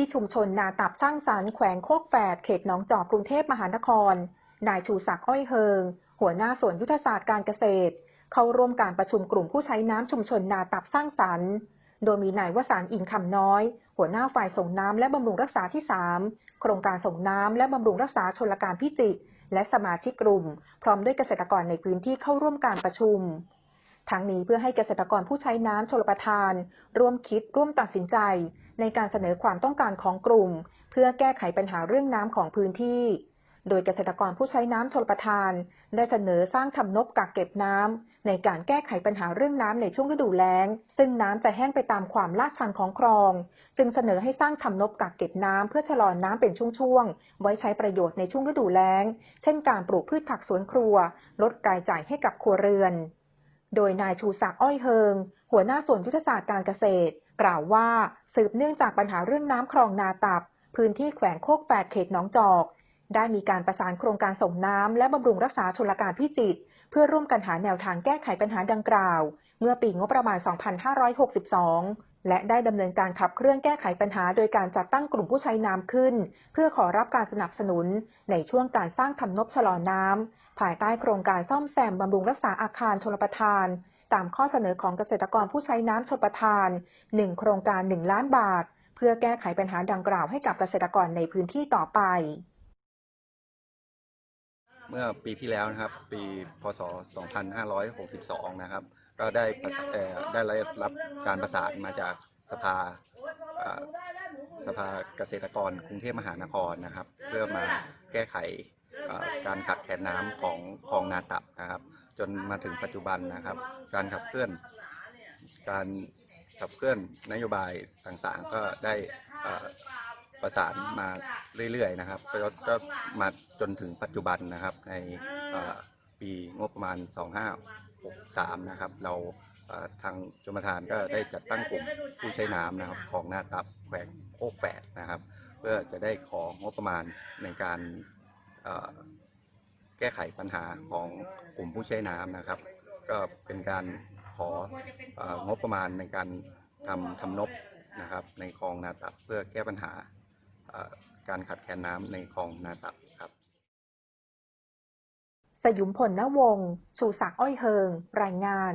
ที่ชุมชนนาตับสร้างสรรค์แขวงโคกแฝดเขตหนองจอกกรุงเทพมหานคร นายชูศักดิ์อ้อยเฮิง หัวหน้าส่วนยุทธศาสตร์การเกษตร เข้าร่วมการประชุมกลุ่มผู้ใช้น้ำชุมชนนาตับสร้างสรรค์ โดยมีนายวสานอินคำน้อย หัวหน้าฝ่ายส่งน้ำและบำรุงรักษาที่ 3 โครงการส่งน้ำและบำรุงรักษาชลการพิจิตรและสมาชิกกลุ่ม พร้อมด้วยเกษตรกรในพื้นที่เข้าร่วมการประชุม ทั้งนี้เพื่อให้เกษตรกรผู้ใช้น้ำชลประทาน ร่วมคิดร่วมตัดสินใจ ในการเสนอความต้องการของกลุ่ม เพื่อแก้ไขปัญหาเรื่องน้ำของพื้นที่ โดยเกษตรกรผู้ใช้น้ำชลประทาน ได้เสนอสร้างทำนบกักเก็บน้ำในการแก้ไขปัญหาเรื่องน้ำในช่วงฤดูแล้ง ซึ่งน้ำจะแห้งไปตามความลาดชันของคลอง จึงเสนอให้สร้างทำนบกักเก็บน้ำเพื่อชะลอน้ำเป็นช่วงๆ ไว้ใช้ประโยชน์ในช่วงฤดูแล้ง เช่น การปลูกพืชผักสวนครัว ลดรายจ่ายให้กับครัวเรือน โดยนายชูศักดิ์อ้อยเฮิง หัวหน้าส่วนยุทธศาสตร์การเกษตร กล่าวว่าสืบเนื่องจากปัญหาเรื่องน้ำคลองนาตับ พื้นที่แขวงโคกแปดเขตหนองจอก ได้มีการประสานโครงการส่งน้ำและบำรุงรักษาชลการพิจิตรเพื่อร่วมกันหาแนวทางแก้ไขปัญหาดังกล่าว เมื่อปีงบประมาณ 2562 และได้ดำเนินการขับเคลื่อนแก้ไขปัญหาโดยการจัดตั้งกลุ่มผู้ใช้น้ำขึ้น เพื่อขอรับการสนับสนุนในช่วงการสร้างทำนบชะลอน้ำ ภายใต้โครงการซ่อมแซมบำรุงรักษาอาคารชลประทาน ตามข้อเสนอของเกษตรกรผู้ใช้น้ำชลประทาน 1 โครงการ 1 ล้านบาท เพื่อแก้ไขปัญหาดังกล่าวให้กับเกษตรกรในพื้นที่ต่อไป เมื่อปีที่แล้วนะครับ ปีพศ 2562 นะครับ ก็ได้ประสาเอ่อได้รับการประสานมาจากสภาเอ่อสภาเกษตรกรกรุงเทพมหานครนะครับ เพื่อมาแก้ไข การขัดแคลนน้ำของคลองนาตับนะครับ จนมาถึงปัจจุบันนะครับ การขับเคลื่อน การขับเคลื่อนนโยบายต่างๆ ก็ได้ประสานมาเรื่อยๆนะครับก็มาจนถึงปัจจุบันนะครับ ในปีงบประมาณ 2563 นะครับ เราทางชมทานก็ได้จัดตั้งกลุ่มผู้ใช้น้ำนะครับ ของหน้าตับแขวงโคกแฝดนะครับ เพื่อจะได้ของบประมาณในการ แก้ไขปัญหาของกลุ่มผู้ใช้น้ำนะครับ ก็เป็นการของบประมาณในการทำทำนบนะครับ ในคลองนาตับเพื่อแก้ปัญหาการขาดแคลนน้ำในคลองนาตับครับสยุมพลนวง ชูศักดิ์อ้อยเฮิง รายงาน